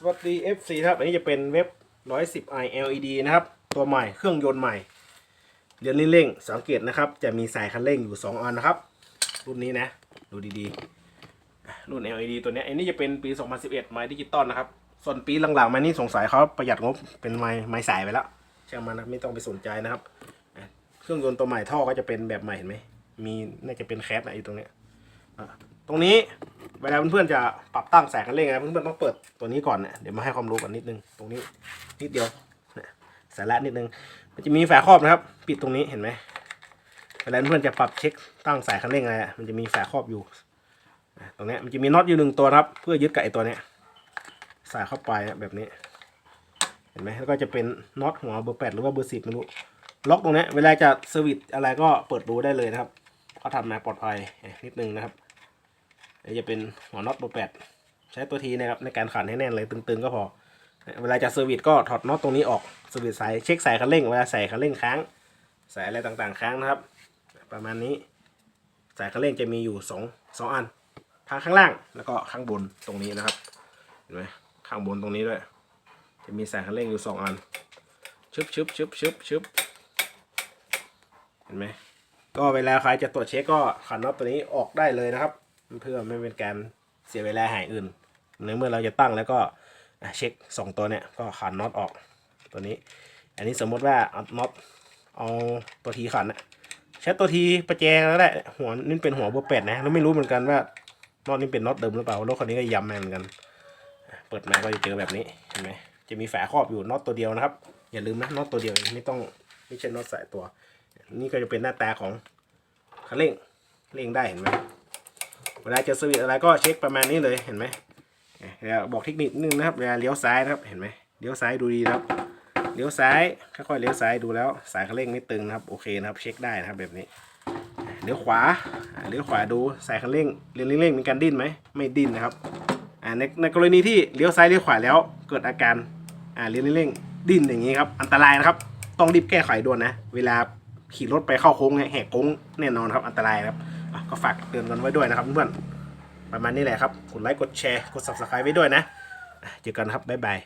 สวัสดี FC ครับ อันนี้จะเป็นเว็บ 110i LED นะครับ ตัวใหม่เครื่องยนต์ใหม่เดือนเร่งๆสังเกตนะครับ จะมีสายคันเร่งอยู่ 2 อันนะครับ รุ่นนี้นะ ดูดีๆ รุ่น LED ตัวนี้อันนี้จะเป็นปี 2011 ไม้ดิจิตอลนะครับ ส่วนปีหลังๆมานี่สงสัยเขาประหยัดงบเป็นไม้ไม้สายไปแล้วช่างมันนะไม่ต้องไปสนใจนะครับ เครื่องยนต์ตัวใหม่ท่อก็จะเป็นแบบใหม่เห็นไหมมีน่าจะเป็นแคสนะอยู่ตรงเนี้ย ตรงนี้เวลาเพื่อนๆจะปรับตั้งแสงคันเร่งนะเพื่อนๆต้องเปิดตัวนี้ก่อนเนะเดี๋ยวมาให้ความรู้กันนิดนึงตรงนี้นิดเดียวนะสาระนิดนึงมันจะมีฝาครอบนะครับ ปิดตรงนี้เห็นไหมเวลาเพื่อนๆจะปรับเช็คตั้งสายคันเร่งอะไรมันจะมีฝาครอบอยู่ตรงนี้มันจะมีน็อตอยู่หนึ่งตัวครับ เพื่อยึดกับไอตัวเนี้ยใส่เข้าไปนะแบบนี้ เห็นไหมแล้วก็จะเป็นน็อตหัวเบอร์แปดหรือว่าเบอร์สิบไม่รู้ล็อกตรงนี้เวลาจะสวิตช์อะไรก็เปิดดูได้เลยนะครับเขาทำมาปลอดภัยนิดนึงนะครับ ดี๋ยวจะเป็นหัวน็อตเบอร์แปดใช้ตัวทีนะครับในการขันให้แน่นเลยตึงๆก็พอ เวลาจะเซอร์วิสก็ถอดน็อตตรงนี้ออกเซอร์วิสสายเช็คสายคันเร่งเวลาใส่คันเร่งค้างสายอะไรต่างๆค้างนะครับ ประมาณนี้ สายคันเร่งจะมีอยู่สองสองอันทางข้างล่างแล้วก็ข้างบนตรงนี้นะครับเห็นไหมข้างบนตรงนี้ด้วย จะมีสายคันเร่งอยู่สองอันชึบชึบชึบชึบชึบเห็นไหมก็เวลาใครจะตรวจเช็คก็ขันน็อตตัวนี้ออกได้เลยนะครับ เพื่อไม่เป็นการเสียเวลาหายอื่นในเมื่อเราจะตั้งแล้วก็เช็คสองตัวเนี่ยก็ขันน็อตออกตัวนี้ อันนี้สมมติว่าเอาน็อตเอาตัวทีขันนะใช้ตัวทีประแจแล้วแหละหัวนี่เป็นหัวเบอร์แปดนะเราไม่รู้เหมือนกันว่าน็อตนี่เป็นน็อตเดิมหรือเปล่ารถคันนี้ก็ย้ำมาเหมือนกัน เปิดมาก็จะเจอแบบนี้เห็นไหมจะมีฝาครอบอยู่น็อตตัวเดียวนะครับ อย่าลืมนะน็อตตัวเดียวไม่ต้องไม่ใช่น็อตสายตัว นี่ก็จะเป็นหน้าตาของคันเร่งเร่งได้เห็นไหม วลาจะสวิตอะไรก็เช็คประมาณนี้เลยเห็นไหมเดี๋ยวบอกเทคนิคนึงนะครับเวลาเลี้ยวซ้ายนะครับเห็นไหมเลี้ยวซ้ายดูดีนะครับเลี้ยวซ้ายค่อยๆเลี้ยวซ้ายดูแล้วสายคันเร่งไม่ตึงนะครับโอเคนะครับเช็คได้นะครับแบบนี้เลี้ยวขวาเลี้ยวขวาดูสายคันเร่งเร่งเร่งมีการดิ้นไหมไม่ดิ้นนะครับอ่าในในกรณีที่เลี้ยวซ้ายเลี้ยวขวาแล้วเกิดอาการอ่าเร่งเร่งดิ้นอย่างนี้ครับอันตรายนะครับต้องรีบแก้ไขด่วนนะ เวลาขี่รถไปเข้าโค้งแหกโค้งแน่นอนครับอันตรายครับ อะก็ฝากเตือนกันไว้ด้วยนะครับเพื่อนๆประมาณนี้แหละครับกดไลค์กดแชร์กด subscribe ไว้ด้วยนะอะเจอกันครับบ๊ายบาย